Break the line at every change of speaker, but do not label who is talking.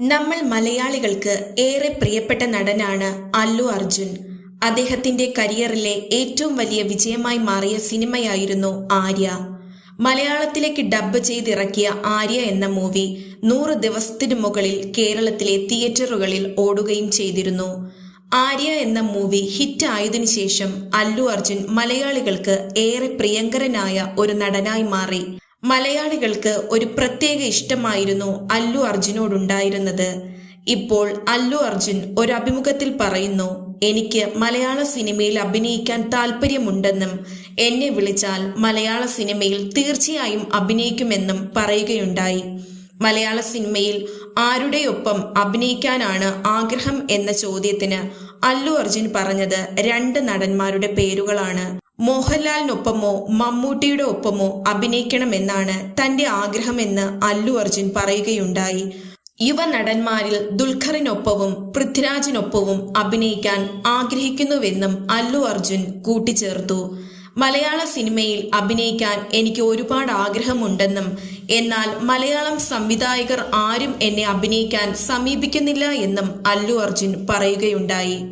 നമ്മൾ മലയാളികൾക്ക് ഏറെ പ്രിയപ്പെട്ട നടനാണ് അല്ലു അർജുൻ. അദ്ദേഹത്തിന്റെ കരിയറിലെ ഏറ്റവും വലിയ വിജയമായി മാറിയ സിനിമയായിരുന്നു ആര്യ. മലയാളത്തിലേക്ക് ഡബ് ചെയ്തിറക്കിയ ആര്യ എന്ന മൂവി നൂറ് ദിവസത്തിനു മുകളിൽ കേരളത്തിലെ തിയേറ്ററുകളിൽ ഓടുകയും ചെയ്തിരുന്നു. ആര്യ എന്ന മൂവി ഹിറ്റ് ആയതിനു ശേഷം അല്ലു അർജുൻ മലയാളികൾക്ക് ഏറെ പ്രിയങ്കരനായ ഒരു നടനായി മാറി. മലയാളികൾക്ക് ഒരു പ്രത്യേക ഇഷ്ടമായിരുന്നു അല്ലു അർജുനോടുണ്ടായിരുന്നത്. ഇപ്പോൾ അല്ലു അർജുൻ ഒരു അഭിമുഖത്തിൽ പറയുന്നു എനിക്ക് മലയാള സിനിമയിൽ അഭിനയിക്കാൻ താല്പര്യമുണ്ടെന്നും എന്നെ വിളിച്ചാൽ മലയാള സിനിമയിൽ തീർച്ചയായും അഭിനയിക്കുമെന്നും പറയുകയുണ്ടായി. മലയാള സിനിമയിൽ ആരുടെയൊപ്പം അഭിനയിക്കാനാണ് ആഗ്രഹം എന്ന ചോദ്യത്തിന് അല്ലു അർജുൻ പറഞ്ഞത് രണ്ട് നടന്മാരുടെ പേരുകളാണ്. മോഹൻലാലിനൊപ്പമോ മമ്മൂട്ടിയുടെ ഒപ്പമോ അഭിനയിക്കണമെന്നാണ് തന്റെ ആഗ്രഹമെന്ന് അല്ലു അർജുൻ പറയുകയുണ്ടായി. യുവ നടന്മാരിൽ ദുൽഖറിനൊപ്പവും പൃഥ്വിരാജിനൊപ്പവും അഭിനയിക്കാൻ ആഗ്രഹിക്കുന്നുവെന്നും അല്ലു അർജുൻ കൂട്ടിച്ചേർത്തു. മലയാള സിനിമയിൽ അഭിനയിക്കാൻ എനിക്ക് ഒരുപാട് ആഗ്രഹമുണ്ടെന്നും എന്നാൽ മലയാളം സംവിധായകർ ആരും എന്നെ അഭിനയിക്കാൻ സമീപിക്കുന്നില്ല എന്നും അല്ലു അർജുൻ പറയുകയുണ്ടായി.